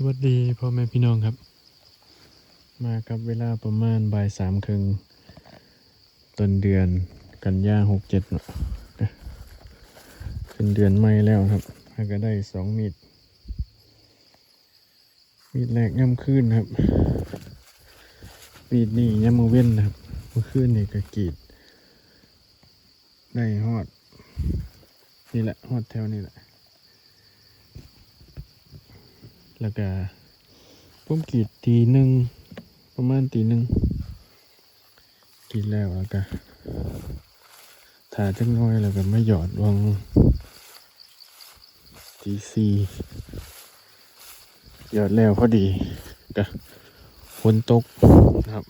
สวัสดีพ่อแม่พี่น้องครับ มากับเวลาประมาณบ่ายสามครึ่งต้นเดือนกันยาหกเจ็ดนะเป็นเดือนใหม่แล้วครับก็ได้สองมีด มีดแรกย่ำขึ้นครับ มีดนี่ย่ำมือเว้นนะครับมื่อคืนนี่ก็กีด ได้ฮอด นี่แหละฮอดแถวนี่แหละ แล้วก็ผมกรีดตีหนึ่งประมาณตีหนึ่งกรีดแล้วแล้วก็ถ่าจังน้อยแล้วก็ไม่หยอดวางตีสี่หยอดแล้วพอดีก็ฝนตกนะครับ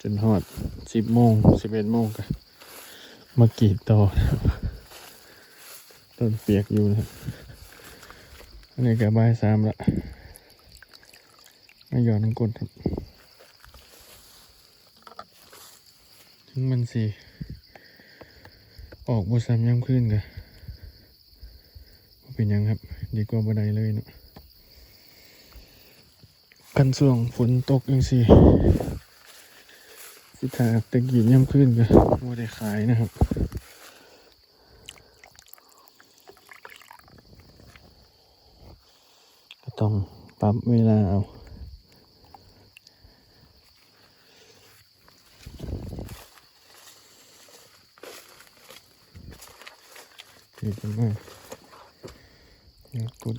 จนหอดสิบโมงสิบเอ็ดโมงก็มากรีดต่อต้นเปียกอยู่นะครับ อันนี้ก็บ่ายสามละไม่หย่อนน้ำกดครับ ถึงมันสิออกบุษามย่ำขึ้นกันเป็นยังครับ ดีกว่าบันไดเลยเนาะกันส่วงฝนตกยังสิสิถาตะกี้ย่ำขึ้นกันว่าได้ขายนะครับ ต้องปรับเวลาเอาดีจังมากอยากกด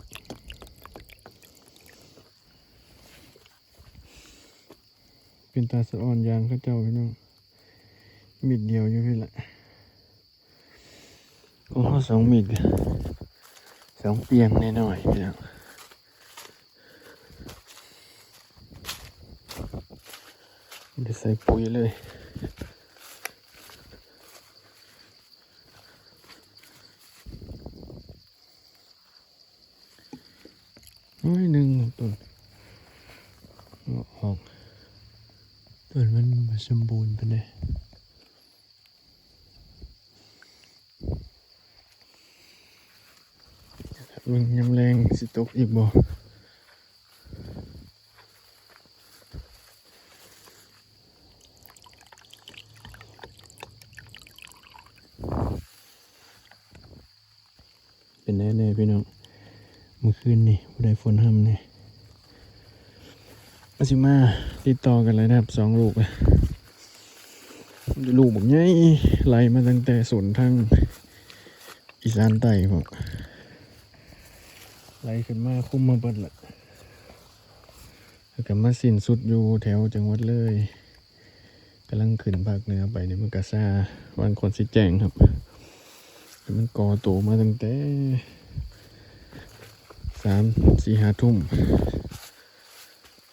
เป็นตาสะอ่อนยางข้าเจ้าพี่น้องมีดเดียวอยู่พี่ละโอ้สองมีดสองเปียงแน่หน่อยพี่น้อง ไม่ได้ใส่ปุ๋ยเลยน้อยหนึ่งต้นออกต้นมันมสมบูรณ์ไปเลยเบิ่งยำแรงสิตกอีกบ่ เป็นแน่ๆพี่น้องเมื่อคืนนี่ผู้ใดฝนห้ำเนี่ยมาสิมาติดต่อกันเลยนะครับสองลูกลยลูกแบบนี้ไล่มาตั้งแต่ศูนทางอีสานใต้พวกไล่ขึ้นมาคุ้มมาเบิดละแล้วก็มาสิ้นสุดอยู่แถวจังหวัดเลยกำลังขึ้นภาคเหนือไปในมืองกาซาวันคนสิแจ้งครับ มันก่อตัวมาตั้งแต่สามสี่ห้าทุ่ม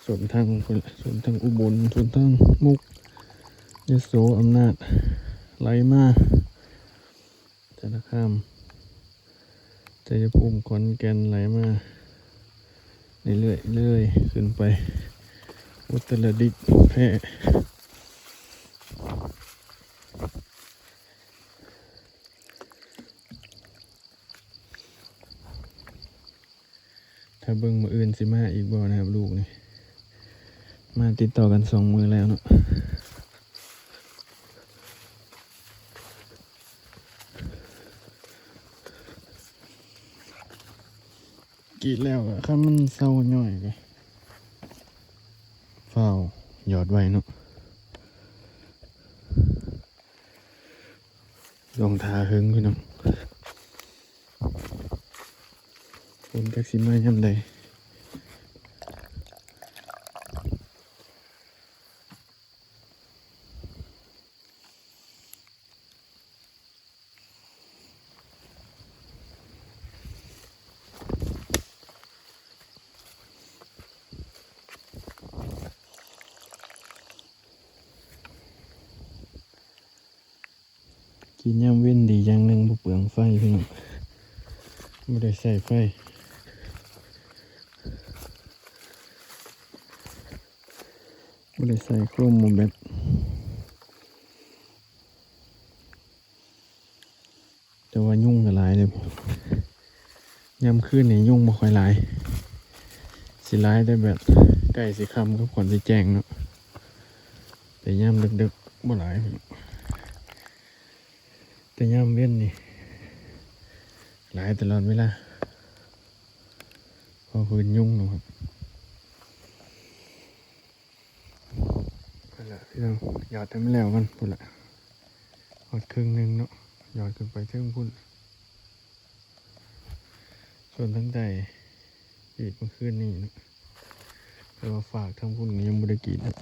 ส่วนทางคนส่วนทางอุบลส่วนทางมุกยโสอำนาจไหลมาจันทคามใจภูมิขอนแก่นไหลมาเรื่อยๆเรื่อยขึ้นไปอุตรดิตถ์แพร่ ถ้าเบิ่งมืออื่นสิมาอีกบ่นะครับลูกนี่ มาติดต่อกันสองมือแล้วเนาะกีดแล้วอะถ้ามันเศร้าหน่อยก็เฝ้าหยอดไว้เนาะลงทาหึงพี่น้อง ฝนจักสิมาย่ำใดกินย่ำเว้นดีอย่างหนึ่งบ่เปลืองไฟพี่น้องไม่ได้ใส่ไฟ ไม่ได้ใส่กลุ่มหมแบบแต่ว่ายุ่งกับหลายเลยย่ำขึ้นเนี่ยยุ่งบ่ค่อยหลาย สิร้ายได้แบบใกล้สิคำก็ก่อนสิแจ้งเนาะแต่ย่ำดึกๆบ่หลาย แต่ย่ำเว้นนี่หลายตลอดเวลาพอพื้นยุ่งเนาะครับ นั่องหยอดแต่ไม่แล้วมันพุ่นละหอดครึ่งหนึ่งเนาะหยอดขึ้นไปเทิงพุ่น ส่วนทั้งใดอีกเมื่อคืนนี่เนาะแต่ว่าฝากทั้งพุ่นยังบริกินเนะ